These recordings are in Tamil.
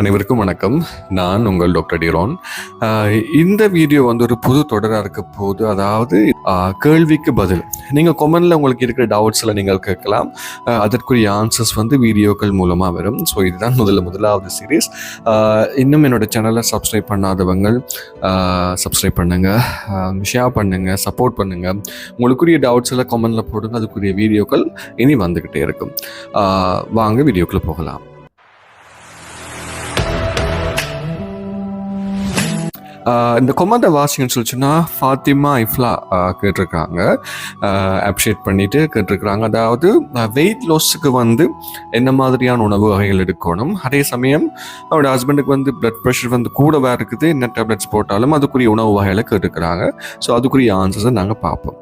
அனைவருக்கும் வணக்கம். நான் உங்கள் டாக்டர் டிரோன். இந்த வீடியோ வந்து ஒரு புது தொடராக இருக்க போது அதாவது கேள்விக்கு பதில். நீங்கள் கொமெண்டில் உங்களுக்கு இருக்கிற டவுட்ஸில் நீங்கள் கேட்கலாம். அதற்குரிய ஆன்சர்ஸ் வந்து வீடியோக்கள் மூலமாக வரும். ஸோ இதுதான் முதல்ல முதலாவது சீரீஸ் இன்னும் என்னோட சேனலை சப்ஸ்கிரைப் பண்ணாதவங்க சப்ஸ்கிரைப் பண்ணுங்கள் ஷேர் பண்ணுங்கள் சப்போர்ட் பண்ணுங்கள் உங்களுக்குரிய டவுட்ஸ் எல்லாம் கொமெண்டில் போடுங்க அதுக்குரிய வீடியோக்கள் இனி வந்துக்கிட்டே இருக்கும். வாங்க வீடியோக்குள்ளே போகலாம். இந்த கொமெண்டை வாசிங்கன்னு சொல்லிச்சுன்னா ஃபாத்திமா இஃப்லா கேட்டிருக்காங்க. அப்ரிஷியேட் பண்ணிட்டு கேட்டிருக்கிறாங்க. அதாவது வெயிட் லாஸுக்கு வந்து என்ன மாதிரியான உணவு வகைகள் எடுக்கணும்? அதே சமயம் அவரோட ஹஸ்பண்டுக்கு வந்து பிளட் ப்ரெஷர் வந்து கூடவா இருக்குது. என்ன டேப்லெட்ஸ் போட்டாலும் அதுக்குரிய உணவு வகைகளை கேட்டிருக்கிறாங்க. ஸோ அதுக்குரிய ஆன்சர்ஸை நாங்கள் பார்ப்போம்.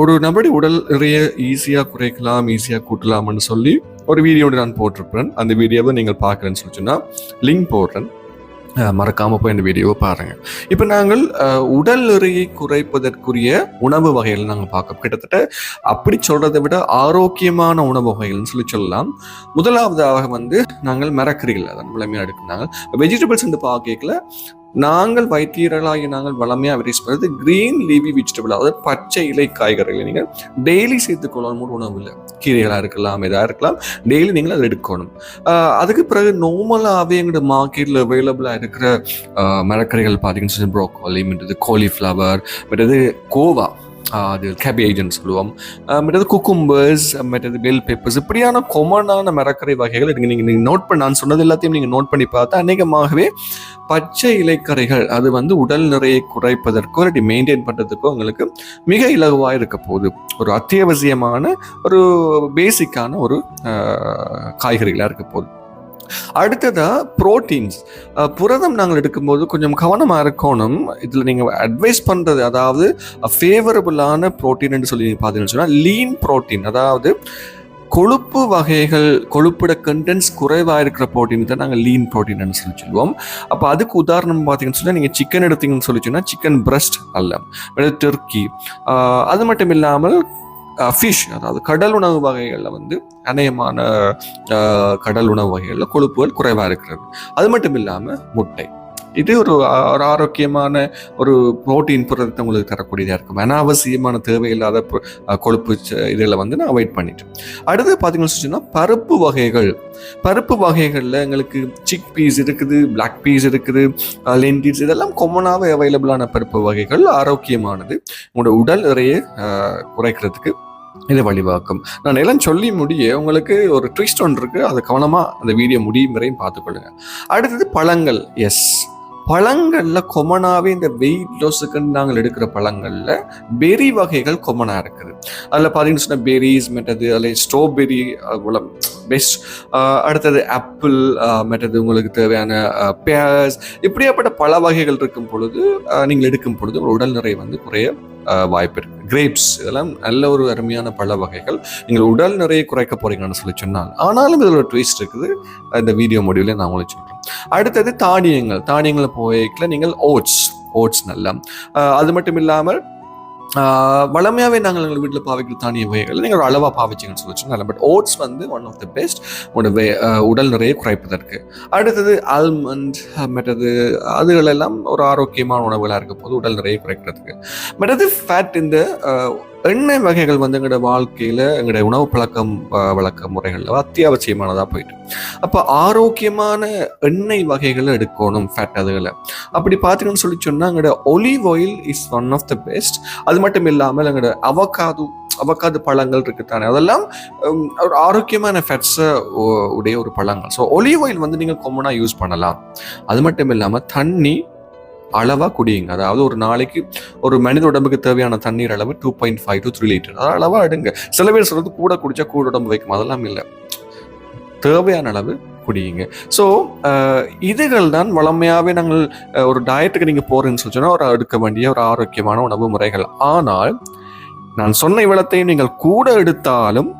ஒரு நபருடைய உடல் நிறைய ஈஸியாக குறைக்கலாம் ஈஸியாக கூட்டலாம்னு சொல்லி ஒரு வீடியோடு நான் போட்டிருப்பேன் அந்த வீடியோவை நீங்கள் பார்க்குறேன்னு சொல்லிச்சுன்னா லிங்க் போடுறேன். மறக்காமல் மறக்காம போய் இந்த வீடியோவை பாருங்க. இப்போ நாங்கள் உடல் எறையை குறைப்பதற்குரிய உணவு வகைகள் நாங்கள் பார்க்க கிட்டத்தட்ட அப்படி சொல்றதை விட ஆரோக்கியமான உணவு வகைகள்னு சொல்லி சொல்லலாம். முதலாவதாக வந்து நாங்கள் மரக்கறிகள் அதன் வளமையாக எடுக்கிறாங்க. வெஜிடபிள்ஸ் வந்து பார்க்கல நாங்கள் வைத்தியர்களாகி நாங்கள் வளமையாக வெரைஸ் பண்ணுறது கிரீன் லீவி வெஜிடபிள் அதாவது பச்சை இலை காய்கறிகளை நீங்கள் டெய்லி சேர்த்துக்கொள்ளணும் உணவு இல்லை. கீரைகளாக இருக்கலாம் எதாக இருக்கலாம். டெய்லி நீங்கள் அதை எடுக்கணும். அதுக்கு பிறகு நார்மலாகவே எங்களோட மார்க்கெட்டில் அவைலபிளாக இருக்கிற மரக்கறிகள் பார்த்தீங்கன்னு சொல்லி ப்ரோக்கோலி மற்றது கோலிஃப்ளவர் மற்றது கோவா அது கேபேஜ்னு சொல்லுவோம். மற்றது குக்கும்பர்ஸ் மற்றது பெல் பேப்பர்ஸ் இப்படியான கொமனான மரக்கரை வகைகள் நீங்கள் நீங்கள் நீங்கள் நோட் பண்ண நான் சொன்னது எல்லாத்தையும் நீங்கள் நோட் பண்ணி பார்த்தா அநேகமாகவே பச்சை இலைக்கரைகள் அது வந்து உடல் நிறையை குறைப்பதற்கோ இல்லாட்டி மெயின்டைன் பண்ணுறதுக்கோ உங்களுக்கு மிக இலகுவாக இருக்க போகுது. ஒரு அத்தியாவசியமான ஒரு பேசிக்கான ஒரு காய்கறிகளாக இருக்க போகுது. அடுத்ததா புரோட்டீன்ஸ் புரதம் நாங்கள் எடுக்கும்போது கொஞ்சம் கவனமாக இருக்கணும். இதில் நீங்கள் அட்வைஸ் பண்ணுறது அதாவது ஃபேவரபுளான ப்ரோட்டீன் சொல்லி பார்த்தீங்கன்னு சொன்னால் லீன் புரோட்டீன் அதாவது கொழுப்பு வகைகள் கொழுப்பிட கண்டென்ட்ஸ் குறைவாக இருக்கிற ப்ரோட்டீன் தான் நாங்கள் லீன் ப்ரோட்டீன் சொல்லி சொல்லுவோம். அப்போ அதுக்கு உதாரணம் பார்த்தீங்கன்னு சொன்னால் நீங்கள் சிக்கன் எடுத்தீங்கன்னு சொல்லி சொன்னால் சிக்கன் பிரஸ்ட் அல்ல. டர்க்கி அது மட்டும் இல்லாமல் ஃபிஷ் அதாவது கடல் உணவு வகைகளில் வந்து அநேகமான கடல் உணவு வகைகளில் கொழுப்புகள் குறைவாக இருக்கிறது. அது மட்டும் இல்லாமல் முட்டை. இது ஒரு ஒரு ஆரோக்கியமான ஒரு புரோட்டீன் புரதத்தை உங்களுக்கு தரக்கூடியதாக இருக்கும். அனாவசியமான தேவையில்லாத கொழுப்பு இதில் வந்து நான் அவாய்ட் பண்ணிட்டேன். அடுத்து பார்த்தீங்கன்னு சொன்னால் பருப்பு வகைகள். பருப்பு வகைகளில் எங்களுக்கு சிக் பீஸ் இருக்குது பிளாக் பீஸ் இருக்குது லென்டிஸ் இதெல்லாம் கொமனாகவே அவைலபிளான பருப்பு வகைகள். ஆரோக்கியமானது. உங்களோட உடல் நிறைய குறைக்கிறதுக்கு இது வழிவாக்கும். நான் எல்லாம் சொல்லி முடிய உங்களுக்கு ஒரு ட்விஸ்ட் ஒன்று இருக்குது அதை கவனமாக அந்த வீடியோ முடியும் வரையும் பார்த்துக்கொள்ளுங்க. அடுத்தது பழங்கள். எஸ் பழங்களில் கொமனாகவே இந்த வெயிட் லாஸுக்குன்னு நாங்கள் எடுக்கிற பழங்களில் பெரி வகைகள் கொமனாக இருக்குது. அதில் பார்த்தீங்கன்னு சொன்னால் பெரிஸ் மெட்டது அதில் ஸ்ட்ராபெரி பெஸ்ட் அடுத்தது ஆப்பிள் மெட்டது உங்களுக்கு தேவையான பேர்ஸ் இப்படியாப்பட்ட பல வகைகள் இருக்கும் பொழுது நீங்கள் எடுக்கும் பொழுது உங்கள் உடல் நிறை வந்து குறைய வாய்ப்பு இருக்குது கிரேப்ஸ் இதெல்லாம் நல்ல ஒரு அருமையான பழ வகைகள். நீங்கள் உடல் நிறைய குறைக்க போறீங்கன்னு சொல்லி சொன்னால் ஆனாலும் இதில் ஒரு ட்விஸ்ட் இருக்குது. இந்த வீடியோ முடிவில் நான் உங்களுக்கு சொல்கிறேன் அடுத்தது தானியங்கள். தானியங்களை போய்க்கல நீங்கள் ஓட்ஸ் ஓட்ஸ் நல்லா. அது மட்டும் இல்லாமல் வளமையாகவே நாங்கள் எங்கள் வீட்டில் பாவிக்கிற தானிய வகைகள் நீங்கள் ஒரு அளவாக பாவிச்சிங்கன்னு சொல்லி சொன்னால் பட் ஓட்ஸ் வந்து ஒன் ஆஃப் த பெஸ்ட் உங்களோட வே- உடல் நிறைய குறைப்பதற்கு. அடுத்தது ஆல்மண்ட் மற்றது அதுகளெல்லாம் ஒரு ஆரோக்கியமான உணவுகளாக இருக்க போது உடல் நிறைய குறைக்கிறதுக்கு. மற்றது ஃபேட் இந்த எண்ணெய் வகைகள் வந்து எங்களோட வாழ்க்கையில் எங்களுடைய உணவு பழக்கம் வழக்க முறைகளில் அத்தியாவசியமானதாக போயிட்டு. அப்போ ஆரோக்கியமான எண்ணெய் வகைகளை எடுக்கணும் ஃபேட் அதுகளை. அப்படி பார்த்தீங்கன்னு சொல்லி சொன்னால் எங்களோட olive oil is one of the best அது மட்டும் இல்லாமல் எங்களோட அவகாது அவக்காது பழங்கள் இருக்குதானே? அதெல்லாம் ஒரு ஆரோக்கியமான ஃபேட்ஸை உடைய ஒரு பழங்கள். ஸோ ஒலிவ் ஆயில் வந்து நீங்கள் காமனாக யூஸ் பண்ணலாம். அது மட்டும் இல்லாமல் தண்ணி அளவாக குடியுங்க. அதாவது ஒரு நாளைக்கு ஒரு மனித உடம்புக்கு தேவையான தண்ணீர் அளவு two point five to three litre அதாவது அளவாக எடுங்க. சில பேர் சொல்கிறது கூட குடித்தா கூட உடம்பு வைக்கும். அதெல்லாம் இல்லை. தேவையான அளவு குடியுங்க. ஸோ இதுகள் தான் வளமையாகவே நாங்கள் ஒரு டயட்டுக்கு நீங்கள் போகிறேன்னு சொல்லி ஒரு எடுக்க வேண்டிய ஒரு ஆரோக்கியமான உணவு முறைகள். ஆனால் நான் சொன்ன இவ்வளத்தையும் நீங்கள் கூட எடுத்தாலும்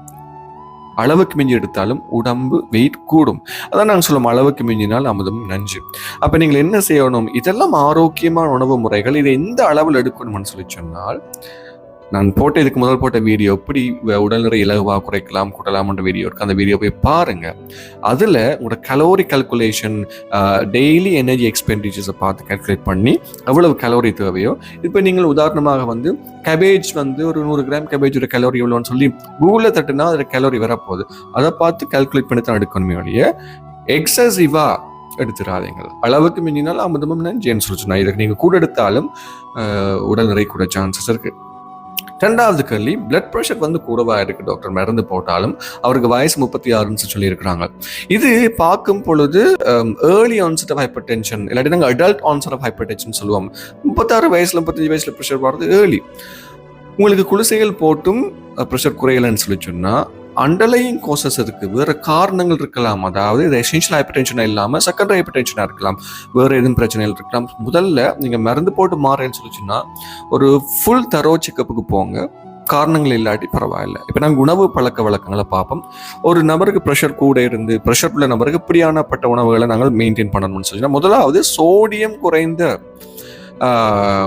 அளவுக்கு மிஞ்சி எடுத்தாலும் உடம்பு வெயிட் கூடும். அதான் நாங்கள் சொல்லுவோம் அளவுக்கு மிஞ்சினால் அமுதம் நஞ்சு. அப்போ நீங்கள் என்ன செய்யணும்? இதெல்லாம் ஆரோக்கியமான உணவு முறைகள் இதை எந்த அளவில் எடுக்கணும்னு சொல்லி சொன்னால் நான் போட்ட இதுக்கு முதல் போட்ட வீடியோ எப்படி வ- இலகுவாக குறைக்கலாம் கூட்டலாம்ன்ற வீடியோ இருக்குது அந்த வீடியோ போய் பாருங்கள் அதில் உங்களோட கலோரி கல்குலேஷன் டெய்லி எனர்ஜி எக்ஸ்பெண்டிச்சர்ஸை பார்த்து கால்குலேட் பண்ணி எவ்வளவு கலோரி தேவையோ இப்போ நீங்கள் உதாரணமாக வந்து கபேஜ் வந்து ஒரு நூறு கிராம் கேபேஜ் ஒரு கலோரி எவ்வளோன்னு சொல்லி கூகுளில் தட்டுனா அதில் கலோரி வரப்போகுது. அதை பார்த்து கால்குலேட் பண்ணி தான் எடுக்கணுமே ஒழிய எக்ஸசிவாக எடுத்துடாதீங்க அளவுக்கு மிஞ்சினால் அமுதமும் நஞ்சேன்னு சொல்லிச்சுனா இதுக்கு நீங்கள் கூட எடுத்தாலும் உடல் நிறை கூட சான்சஸ் இருக்குது ரெண்டாவது கேள்வி பிளட் ப்ரெஷர் வந்து கூடவா இருக்கு டாக்டர் மருந்து போட்டாலும் அவருக்கு வயசு முப்பத்தி ஆறுன்னு சொல்லி இருக்கிறாங்க இது பார்க்கும் பொழுது early onset of hypertension இல்லாட்டி நாங்கள் adult onset of hypertension சொல்லுவோம். முப்பத்தாறு வயசுல முப்பத்தஞ்சு வயசுல ப்ரெஷர் வர்றது ஏர்லி உங்களுக்கு குளிசைகள் போட்டும் ப்ரெஷர் குறையலைன்னு சொல்லி சொன்னால் அண்டர்லையிங் கோசஸ் இருக்குது வேறு காரணங்கள் இருக்கலாம். அதாவது இது எசென்ஷியல் ஹைப்பர் டென்ஷனாக இல்லாமல் செகண்டரி ஹைப்பர் டென்ஷனாக இருக்கலாம். வேறு எதுவும் பிரச்சனைகள் இருக்கலாம். முதல்ல நீங்கள் மருந்து போட்டு மாறேன்னு சொல்லிச்சுன்னா ஒரு ஃபுல் தரோ செக்கப்புக்கு போங்க. காரணங்கள் இல்லாட்டி பரவாயில்ல. இப்போ நாங்கள் உணவு பழக்க வழக்கங்களை பார்ப்போம். ஒரு நபருக்கு ப்ரெஷர் கூட இருந்து ப்ரெஷர் உள்ள நபருக்கு இப்படியானப்பட்ட உணவுகளை நாங்கள் மெயின்டைன் பண்ணணும்னு சொல்லி முதலாவது சோடியம் குறைந்த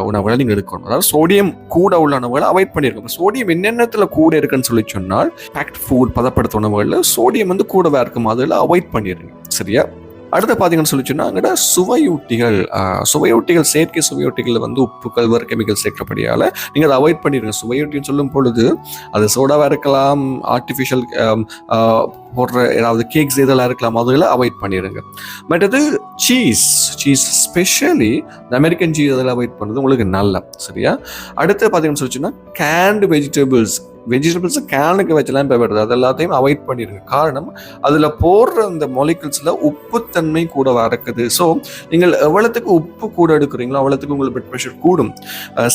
உணவுகளை நீங்கள் எடுக்கணும். அதாவது சோடியம் கூட உள்ள உணவுகளை அவாய்ட் பண்ணியிருக்கணும் சோடியம் என்னென்னத்தில் கூட இருக்குன்னு சொல்லி சொன்னால் பேக்ட் ஃபுட் பதப்படுத்த உணவுகளில் சோடியம் வந்து கூடவே இருக்கும்? அதில் அவாய்ட் பண்ணிடுங்க சரியா? அடுத்து பார்த்தீங்கன்னு சொல்லி சொன்னால் சுவையூட்டிகள் சுவையூட்டிகள் செயற்கை சுவையூட்டிகளில் வந்து உப்பு வேறு கெமிக்கல் சேர்க்கப்படியால் நீங்கள் அதை அவாய்ட் பண்ணிடுங்க சுவையூட்டின்னு சொல்லும் பொழுது அது சோடாவாக இருக்கலாம் ஆர்டிஃபிஷியல் போடுற ஏதாவது கேக்ஸ் இதெல்லாம் இருக்கலாம் அதெல்லாம் அவாய்ட் பண்ணிடுங்க மற்றது சீஸ் சீஸ் ஸ்பெஷலி இந்த அமெரிக்கன் சீஸ் அதெல்லாம் அவாய்ட் பண்ணுறது உங்களுக்கு நல்ல சரியா? அடுத்து பார்த்தீங்கன்னு சொல்லிச்சுன்னா கேண்டு வெஜிடபிள்ஸ் வெஜிடபிள்ஸை கேனுக்கு வச்சலாம் இப்போ வருது அது எல்லாத்தையும் அவாய்ட் பண்ணிடுங்க. காரணம் அதில் போடுற அந்த மொலிகல்ஸில் உப்புத்தன்மை கூட வரக்குது. ஸோ நீங்கள் எவ்வளோத்துக்கு உப்பு கூட எடுக்கிறீங்களோ அவ்வளோத்துக்கு உங்களுக்கு பிளட் ப்ரெஷர் கூடும்.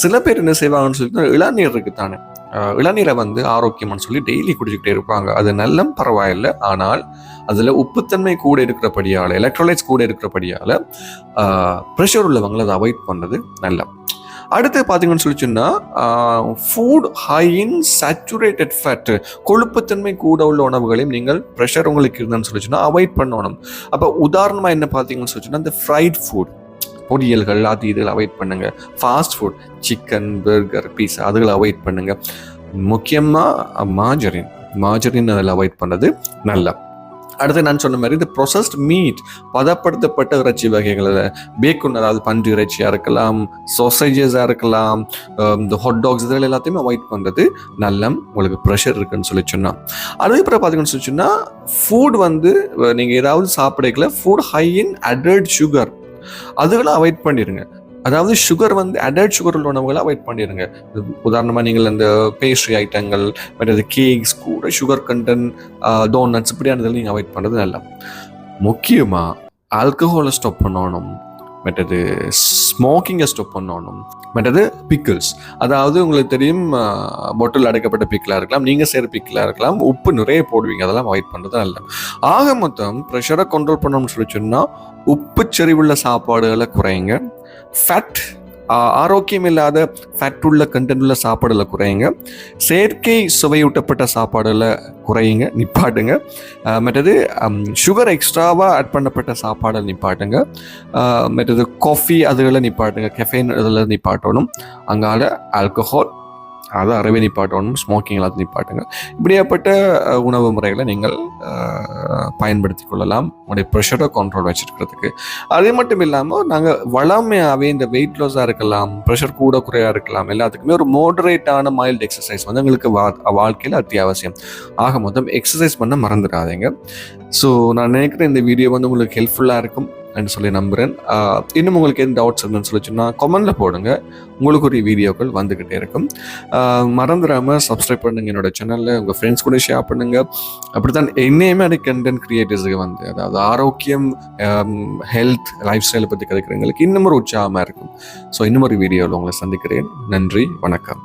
சில பேர் என்ன செய்வாங்கன்னு சொல்லி இளநீர் இருக்குது தானே. இளநீரை வந்து ஆரோக்கியம்னு சொல்லி டெய்லி குடிச்சுக்கிட்டே இருப்பாங்க. அது நல்லம் பரவாயில்லை. ஆனால் அதில் உப்புத்தன்மை கூட இருக்கிறபடியால் எலக்ட்ரோலைட்ஸ் கூட இருக்கிறபடியால் ப்ரெஷர் உள்ளவங்களை அதை அவாய்ட் பண்ணுறது நல்லது அடுத்து பார்த்தீங்கன்னு சொல்லி சொன்னால் food high in saturated fat கொழுப்புத்தன்மை கூட உள்ள உணவுகளையும் நீங்கள் ப்ரெஷர் உங்களுக்கு இருந்தேன்னு சொல்லி சொன்னா அவாய்ட் பண்ணணும். அப்போ உதாரணமாக என்ன பார்த்தீங்கன்னு சொல்லி சொன்னா இந்த ஃப்ரைட் ஃபுட் பொரியல்கள் அது இதில் அவாய்ட் பண்ணுங்க. Fast food chicken burger pizza அதுகளை அவாய்ட் பண்ணுங்க. முக்கியமாக மாஜரின் மாஜரின் அதில் அவாய்ட் பண்ணது நல்லா அடுத்து நான் சொன்ன மாதிரி இந்த ப்ரொசஸ்ட் மீட் பதப்படுத்தப்பட்ட இறைச்சி வகைகளில் பேக்குன் அதாவது பன்றி இறைச்சியாக இருக்கலாம் சொசைஜஸாக இருக்கலாம் இந்த ஹாட் டாக்ஸ் இதில் எல்லாத்தையுமே அவாய்ட் பண்ணுறது நல்ல உங்களுக்கு ப்ரெஷர் இருக்குன்னு சொல்லி சொன்னால் அதுக்கப்புறம் பார்த்தீங்கன்னு சொல்லி சொன்னால் ஃபுட் வந்து நீங்கள் ஏதாவது சாப்பிடக்கல ஃபுட் ஹை இன் அடல்ட் சுகர் அதுகளை அவாய்ட் பண்ணிடுங்க அதாவது சுகர் வந்து அடல்ட் சுகர் உள்ளவங்களை அவாய்ட் பண்ணிடுங்க உதாரணமாக நீங்கள் அந்த பேஸ்ட்ரி ஐட்டங்கள் மற்றது கேக்ஸ் கூட சுகர் கண்டென்ட் டோனட்ஸ் இப்படியானதில் நீங்கள் அவாய்ட் பண்ணுறது நல்லா. முக்கியமாக ஆல்கஹாலை ஸ்டாப் பண்ணணும். மற்றது ஸ்மோக்கிங்கை ஸ்டாப் பண்ணணும். மற்றது பிக்கிள்ஸ் அதாவது உங்களுக்கு தெரியும் பொட்டில் அடைக்கப்பட்ட பிக்கிளாக இருக்கலாம் நீங்கள் செய்கிற பிக்கிளாக இருக்கலாம் உப்பு நிறைய போடுவீங்க அதெல்லாம் அவாய்ட் பண்ணுறது நல்ல ஆக மொத்தம் ப்ரெஷரை கண்ட்ரோல் பண்ணணும்னு சொல்லி சொன்னால் உப்பு செறிவுள்ள சாப்பாடுகளை குறையுங்க ஃபேட் ஆரோக்கியம் இல்லாத ஃபேட் உள்ள கண்டென்ட் உள்ள சாப்பாடில் குறையுங்க. செயற்கை சுவையூட்டப்பட்ட சாப்பாடில் குறையுங்க நிப்பாட்டுங்க. மற்றது சுகர் எக்ஸ்ட்ராவாக ஆட் பண்ணப்பட்ட சாப்பாடை நிப்பாட்டுங்க. மற்றது காஃபி அதுகளை நிப்பாட்டுங்க கெஃபைன் இதில் நிப்பாட்டணும். அங்கால ஆல்கஹால் அதை அறவே நிப்பாட்டணும் ஸ்மோக்கிங் எல்லாத்தையும் நிப்பாட்டுங்க. இப்படியாப்பட்ட உணவு முறைகளை நீங்கள் பயன்படுத்தி கொள்ளலாம். உங்களுடைய ப்ரெஷரை கண்ட்ரோல் வச்சுருக்கிறதுக்கு. அது மட்டும் இல்லாமல் நாங்கள் வளமையாகவே இந்த வெயிட் லாஸாக இருக்கலாம் ப்ரெஷர் கூட குறையாக இருக்கலாம் எல்லாத்துக்குமே ஒரு மோடரேட்டான மைல்டு எக்ஸசைஸ் வந்து எங்களுக்கு வா வாழ்க்கையில் அத்தியாவசியம். ஆக மொத்தம் எக்ஸசைஸ் பண்ண மறந்துடாதீங்க. ஸோ நான் நினைக்கிறேன் இந்த வீடியோ வந்து உங்களுக்கு ஹெல்ப்ஃபுல்லாக இருக்கும். என்று சொல்லி நம்புகிறேன் இன்னும் உங்களுக்கு எந்த டவுட்ஸ் இருந்துன்னு சொல்லி சொன்னால் கமெண்டில் போடுங்க. உங்களுக்கு ஒரு வீடியோக்கள் வந்துக்கிட்டே இருக்கும். மறந்துடாமல் மறந்துடாம சப்ஸ்கிரைப் பண்ணுங்க என்னோட சேனலில் உங்கள் ஃப்ரெண்ட்ஸ் கூட ஷேர் பண்ணுங்க. அப்படித்தான் என்னையுமே அது கண்டென்ட் க்ரியேட்டர்ஸுக்கு வந்து அதாவது ஆரோக்கியம் ஹெல்த் லைஃப் ஸ்டைலை பற்றி கதைக்கிறவங்களுக்கு இன்னும் ஒரு உற்சாகமாக இருக்கும். ஸோ இன்னும் ஒரு வீடியோவில் உங்களை சந்திக்கிறேன். நன்றி வணக்கம்.